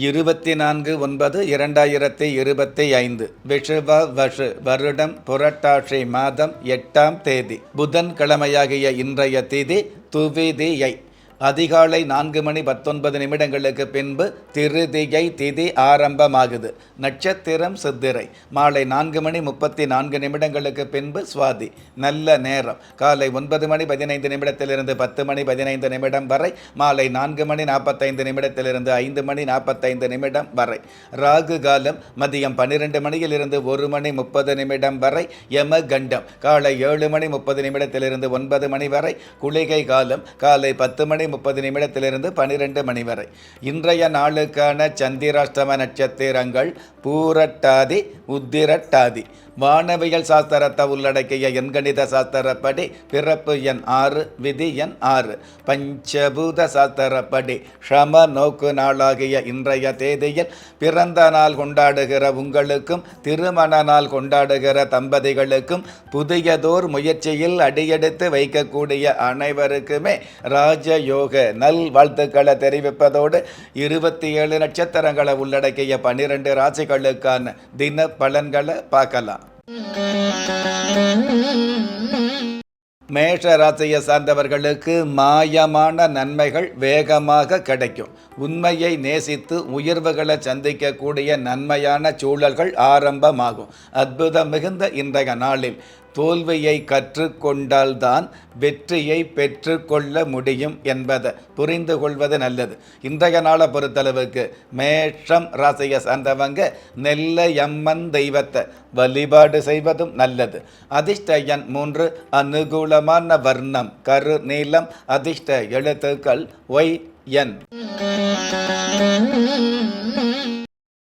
இருபத்தி நான்கு ஒன்பது இரண்டாயிரத்தி இருபத்தி ஐந்து. விஷுவ வஷு வருடம் புரட்டாட்சி மாதம் எட்டாம் தேதி. புதன் கிழமையாகிய இன்றைய தேதி துவிதியை. அதிகாலை நான்கு மணி பத்தொன்பது நிமிடங்களுக்கு பின்பு திருதியை திதி ஆரம்பமாகுது. நட்சத்திரம் சித்திரை. மாலை நான்கு மணி முப்பத்தி நான்கு நிமிடங்களுக்கு பின்பு சுவாதி. நல்ல நேரம். காலை ஒன்பது மணி பதினைந்து நிமிடத்திலிருந்து பத்து மணி பதினைந்து நிமிடம் வரை மாலை நான்கு மணி நாற்பத்தைந்து நிமிடத்திலிருந்து ஐந்து மணி நாற்பத்தைந்து நிமிடம் வரை. ராகு காலம் மதியம் பன்னிரெண்டு மணியிலிருந்து ஒரு மணி முப்பது நிமிடம் வரை யம கண்டம் காலை ஏழு மணி முப்பது நிமிடத்திலிருந்து ஒன்பது மணி வரை குளிகை காலம் காலை பத்து மணி முப்பது நிமிடத்திலிருந்து பனிரெண்டு மணி வரை. இன்றைய நாளுக்கான சந்திராஷ்டம நட்சத்திரங்கள் பூரட்டாதி உத்திரட்டாதி. வானவியல் சாஸ்திரத்தை உள்ளடக்கிய எண்கணித சாஸ்திரப்படி பிறப்பு எண் ஆறு விதி எண் ஆறு. பஞ்சபூத சாஸ்திரப்படி ஷம நோக்கு நாளாகிய இன்றைய தேதியில் பிறந்த நாள் கொண்டாடுகிற உங்களுக்கும் திருமண நாள் கொண்டாடுகிற தம்பதிகளுக்கும் புதியதோர் முயற்சியில் அடியெடுத்து வைக்கக்கூடிய அனைவருக்குமே ராஜயோக நல் வாழ்த்துக்களை தெரிவிப்பதோடு இருபத்தி ஏழு நட்சத்திரங்களை உள்ளடக்கிய பன்னிரெண்டு ராசிகளுக்கான தின பலன்களை பார்க்கலாம். மேஷ ராசியை சார்ந்தவர்களுக்கு மாயமான நன்மைகள் வேகமாக கிடைக்கும். உண்மையை நேசித்து உயர்வுகளை சந்திக்கக்கூடிய நன்மையான சூழல்கள் ஆரம்பமாகும். அற்புதம் மிகுந்த இன்றைய நாளில். தோல்வியை கற்றுக்கொண்டால்தான் வெற்றியை பெற்றுக்கொள்ள முடியும் என்பதை புரிந்து கொள்வது நல்லது. இன்றைய நாளை பொறுத்தளவுக்கு மேஷம் ராசியை சார்ந்தவங்க நெல்லையம்மன் தெய்வத்தை வழிபாடு செய்வதும் நல்லது. அதிர்ஷ்ட எண் மூன்று அனுகூலமான வர்ணம் கரு நீளம் அதிர்ஷ்ட எழுத்துக்கள் ஒய் என்.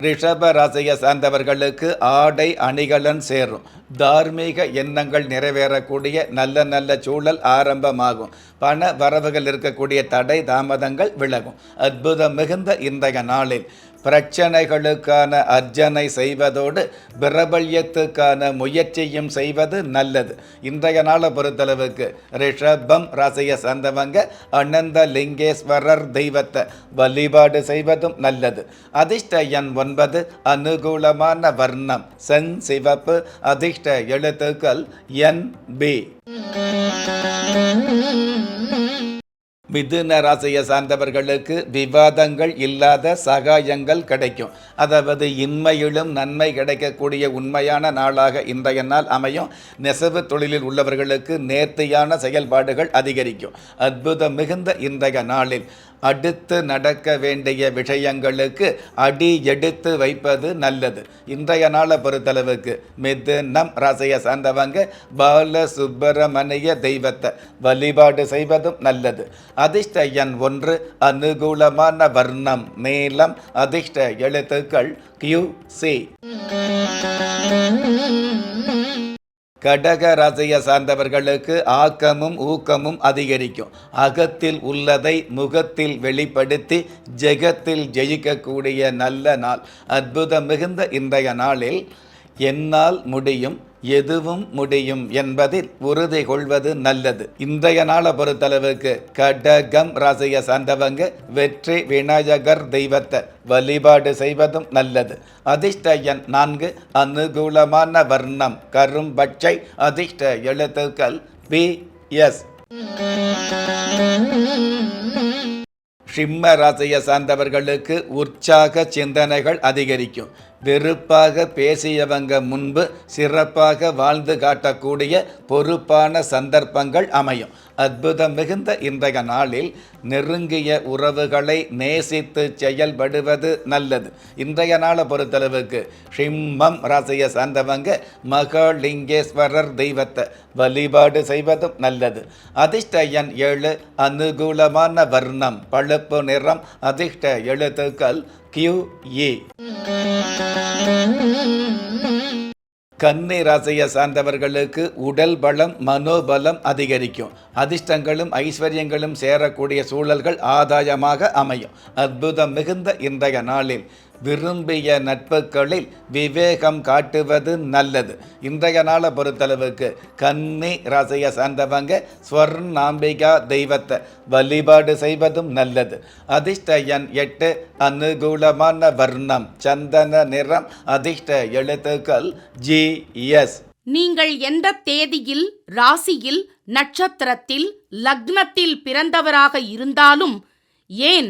ரிஷப ராசியை சார்ந்தவர்களுக்கு ஆடை அணிகலன் சேரும். தார்மீக எண்ணங்கள் நிறைவேறக்கூடிய நல்ல நல்ல சூழல் ஆரம்பமாகும். பண வரவுகள் இருக்கக்கூடிய தடை தாமதங்கள் விலகும். அற்புதம் மிகுந்த இன்றைய நாளில். பிரச்சனைகளுக்கான அர்ஜனை செய்வதோடு பிரபல்யத்துக்கான முயற்சியும் செய்வது நல்லது. இன்றைய நாளை பொறுத்தளவுக்கு ரிஷபம் ராசியை சார்ந்தவங்க அனந்த லிங்கேஸ்வரர் தெய்வத்தை வழிபாடு செய்வதும் நல்லது. அதிர்ஷ்ட எண் ஒன்பது அனுகூலமான வர்ணம். சென் சிவப்பு அதிர்ஷ்ட எழுத்துக்கள் என் பி. மிதுன ராசியை சார்ந்தவர்களுக்கு விவாதங்கள் இல்லாத சகாயங்கள் கிடைக்கும். அதாவது இன்மையிலும் நன்மை கிடைக்கக்கூடிய உண்மையான நாளாக இன்றைய நாள் அமையும். நெசவு தொழிலில் உள்ளவர்களுக்கு நேர்த்தியான செயல்பாடுகள் அதிகரிக்கும். அற்புதம் மிகுந்த இன்றைய நாளில். அடுத்து நடக்க வேண்டிய விஷயங்களுக்கு அடி எடுத்து வைப்பது நல்லது. இன்றைய நாளை பொறுத்தளவுக்கு மிதுனம் ராசியை சார்ந்தவங்க பால சுப்பிரமணிய தெய்வத்தை வழிபாடு செய்வதும் நல்லது. அதிர்ஷ்ட எண் ஒன்று அனுகூலமான வர்ணம் நீளம் அதிர்ஷ்ட எழுத்துக்கள் கியூ சி கடக ராசியை சார்ந்தவர்களுக்கு ஆக்கமும் ஊக்கமும் அதிகரிக்கும். அகத்தில் உள்ளதை முகத்தில் வெளிப்படுத்தி ஜெகத்தில் ஜெயிக்கக்கூடிய நல்ல நாள். அற்புதம் மிகுந்த இன்றைய நாளில் என்னால் முடியும். எதுவும் முடியும் என்பதில் உறுதி கொள்வது நல்லது. இன்றைய நாளை பொறுத்தளவுக்கு கடகம் ராசியை சார்ந்தவங்க வெற்றி விநாயகர் தெய்வத்தை வழிபாடு செய்வதும் நல்லது. அதிர்ஷ்ட எண் நான்கு அனுகூலமான வர்ணம் கரும்பச்சை அதிர்ஷ்ட எழுத்துக்கள் பி எஸ். சிம்ம ராசியை சார்ந்தவர்களுக்கு உற்சாக சிந்தனைகள் அதிகரிக்கும். வெறுப்பாக பேசியவங்க முன்பு சிறப்பாக வாழ்ந்து காட்டக்கூடிய பொறுப்பான சந்தர்ப்பங்கள் அமையும். அற்புதம் மிகுந்த இன்றைய நாளில் நெருங்கிய உறவுகளை நேசித்து செயல்படுவது நல்லது. இன்றைய நாளை பொறுத்தளவுக்கு ஷிம்மம் ராசியை சார்ந்தவங்க மகாலிங்கேஸ்வரர் தெய்வத்தை வழிபாடு செய்வதும் நல்லது. அதிர்ஷ்ட எண் ஏழு அனுகூலமான வர்ணம் பழுப்பு நிறம் அதிர்ஷ்ட எழுத்துக்கள் கியூ ஏ கன்னி ராசியை சார்ந்தவர்களுக்கு உடல் பலம் மனோபலம் அதிகரிக்கும். அதிர்ஷ்டங்களும் ஐஸ்வர்யங்களும் சேரக்கூடிய சூழல்கள் ஆதாயமாக அமையும். அற்புதம் மிகுந்த இன்றைய நாளில். விரும்பிய நட்புகளில் விவேகம் காட்டுவது நல்லது. இன்றைய நாளை பொறுத்தளவுக்கு கன்னி ராசியை சார்ந்தவங்க ஸ்வர்ணாம்பிகா தெய்வத்தை வழிபாடு செய்வதும் நல்லது. அதிர்ஷ்ட எண் எட்டு அனுகூலமான வர்ணம் சந்தன நிறம் அதிர்ஷ்ட எழுத்துக்கள் ஜி எஸ். நீங்கள் எந்த தேதியில் ராசியில் நட்சத்திரத்தில் லக்னத்தில் பிறந்தவராக இருந்தாலும் ஏன்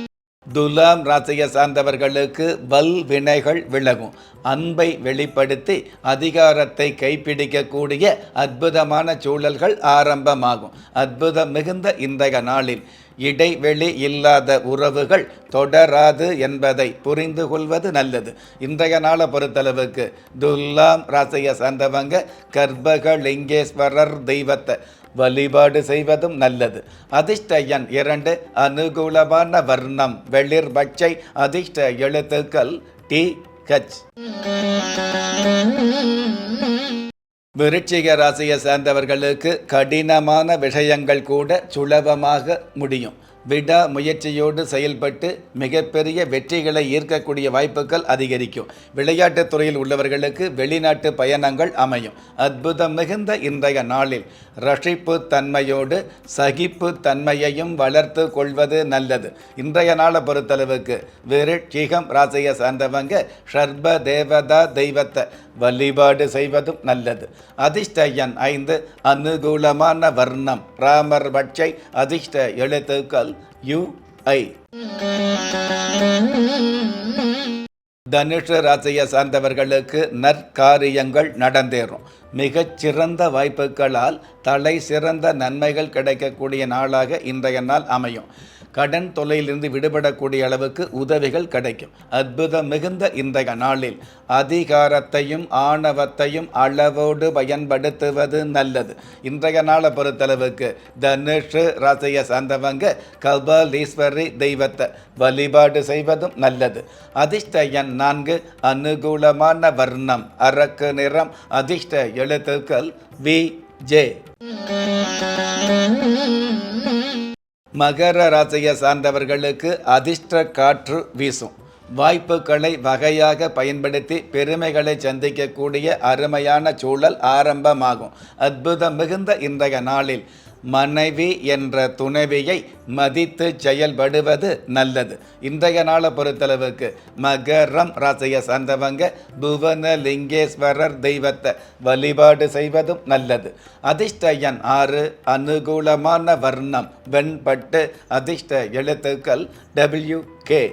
துலாம் ராசியை சார்ந்தவர்களுக்கு வல் வினைகள் விலகும். அன்பை வெளிப்படுத்தி அதிகாரத்தை கைப்பிடிக்கக்கூடிய அற்புதமான சூழல்கள் ஆரம்பமாகும். அற்புதம் மிகுந்த இன்றைய நாளில் இடைவெளி இல்லாத உறவுகள் தொடராது என்பதை புரிந்து கொள்வது நல்லது. இன்றைய நாளை பொறுத்தளவுக்கு துல்லாம் ராசியை சார்ந்தவங்க கர்ப்பகலிங்கேஸ்வரர் தெய்வத்தை வழிபாடு செய்வதும் நல்லது. அதிர்ஷ்ட எண் இரண்டு அனுகூலமான வர்ணம் வெளிர் பச்சை அதிர்ஷ்ட எழுத்துக்கள் டி ஹச். விருச்சிக ராசியை சேர்ந்தவர்களுக்கு கடினமான விஷயங்கள் கூட சுலபமாக முடியும். விடா முயற்சியோடு செயல்பட்டு மிகப்பெரிய வெற்றிகளை ஈர்க்கக்கூடிய வாய்ப்புகள் அதிகரிக்கும். விளையாட்டுத் துறையில் உள்ளவர்களுக்கு வெளிநாட்டு பயணங்கள் அமையும். அற்புதம் மிகுந்த இன்றைய நாளில் ரஷிப்பு தன்மையோடு சகிப்பு தன்மையையும் வளர்த்து கொள்வது நல்லது. இன்றைய நாளை பொறுத்தளவுக்கு விருட்சிகம் ராசியை சார்ந்தவங்க ஷர்ப தேவதா தெய்வத்தை வழிபாடு செய்வதும் நல்லது. அதிர்ஷ்டயன் ஐந்து அனுகூலமான வர்ணம். ராமர் பட்சை அதிர்ஷ்ட எழுத்துக்கள். யு ஐ தனுஷ ராசியை சார்ந்தவர்களுக்கு நற்காரியங்கள் நடந்தேறும். மிகச் சிறந்த வாய்ப்புகளால் தலை சிறந்த நன்மைகள் கிடைக்கக்கூடிய நாளாக இன்றைய நாள் அமையும். கடன் தொல்லையிலிருந்து விடுபடக்கூடிய அளவுக்கு உதவிகள் கிடைக்கும். அற்புதம் மிகுந்த இன்றைய நாளில் அதிகாரத்தையும் ஆணவத்தையும் அளவோடு பயன்படுத்துவது நல்லது. இன்றைய நாளை பொறுத்தளவுக்கு தனுஷு ராசியை சார்ந்தவங்க கபாலீஸ்வரி தெய்வத்தை வழிபாடு செய்வதும் நல்லது. அதிர்ஷ்ட எண் நான்கு அனுகூலமான வர்ணம் அரக்கு நிறம் அதிர்ஷ்ட எழுத்துக்கள் வி ஜே. மகர ராசியை சார்ந்தவர்களுக்கு அதிர்ஷ்ட காற்று வீசும். வாய்ப்புகளை வகையாக பயன்படுத்தி பெருமைகளை சந்திக்கக்கூடிய அருமையான சூழல் ஆரம்பமாகும். அற்புதம் மிகுந்த இன்றைய நாளில் மனைவி என்ற துணைவியை மதித்து செயல்படுவது நல்லது. இன்றைய நாளை பொறுத்தளவுக்கு மகரம் ராசியை சார்ந்தவங்க புவன லிங்கேஸ்வரர் தெய்வத்தை வழிபாடு செய்வதும் நல்லது. அதிர்ஷ்ட எண் ஆறு அனுகூலமான வர்ணம் வெண்பட்டு அதிர்ஷ்ட எழுத்துக்கள் டபிள்யூ கே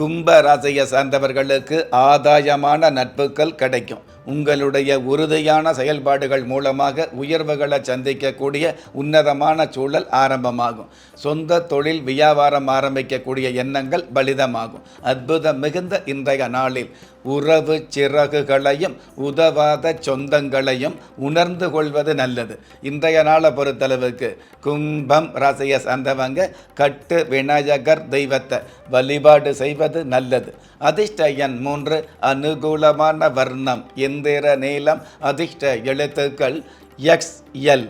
கும்ப ராசியை சார்ந்தவர்களுக்கு ஆதாயமான நட்புகள் கிடைக்கும். உங்களுடைய உறுதியான செயல்பாடுகள் மூலமாக உயர்வுகளை சந்திக்கக்கூடிய உன்னதமான சூழல் ஆரம்பமாகும். சொந்த தொழில் வியாபாரம் ஆரம்பிக்கக்கூடிய எண்ணங்கள் பலிதமாகும். அற்புதம் மிகுந்த இன்றைய நாளில் உறவு சிறகுகளையும் உதவாத சொந்தங்களையும் உணர்ந்து கொள்வது நல்லது. இன்றைய நாளை பொறுத்தளவுக்கு கும்பம் ராசியை சார்ந்தவங்க கட்டு விநாயகர் தெய்வத்தை வழிபாடு செய்வது நல்லது. அதிர்ஷ்ட எண் மூன்று அனுகூலமான வர்ணம் எந்திர நீளம் அதிர்ஷ்ட எழுத்துக்கள் எக்ஸ் எல்.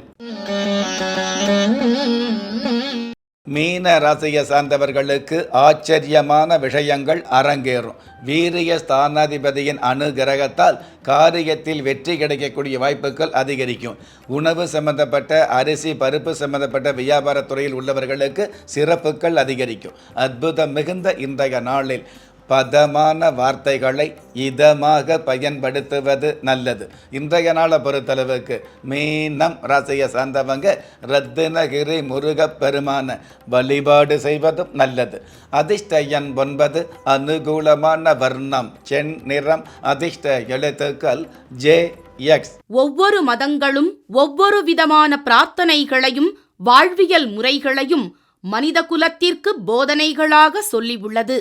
மீன ராசியை சார்ந்தவர்களுக்கு ஆச்சரியமான விஷயங்கள் அரங்கேறும். வீரிய ஸ்தானாதிபதியின் அனுகிரகத்தால் காரியத்தில் வெற்றி கிடைக்கக்கூடிய வாய்ப்புகள் அதிகரிக்கும். உணவு சம்பந்தப்பட்ட அரிசி பருப்பு சம்பந்தப்பட்ட வியாபாரத் துறையில் உள்ளவர்களுக்கு சிறப்புகள் அதிகரிக்கும். அற்புதம் மிகுந்த இன்றைய நாளில் பதமான வார்த்தைகளை இதமாக பயன்படுத்துவது நல்லது. இன்றைய நாளை பொறுத்தளவுக்கு மீனம் ராசியை சார்ந்தவங்க ரத்தினகிரி முருகப் பெருமான வழிபாடு செய்வதும் நல்லது. அதிர்ஷ்ட எண் ஒன்பது அனுகூலமான வர்ணம் சென் நிறம் அதிர்ஷ்ட எழுத்துக்கள் ஜே எக்ஸ். ஒவ்வொரு மதங்களும் ஒவ்வொரு விதமான பிரார்த்தனைகளையும் வாழ்வியல் முறைகளையும் மனித குலத்திற்கு போதனைகளாக சொல்லியுள்ளது.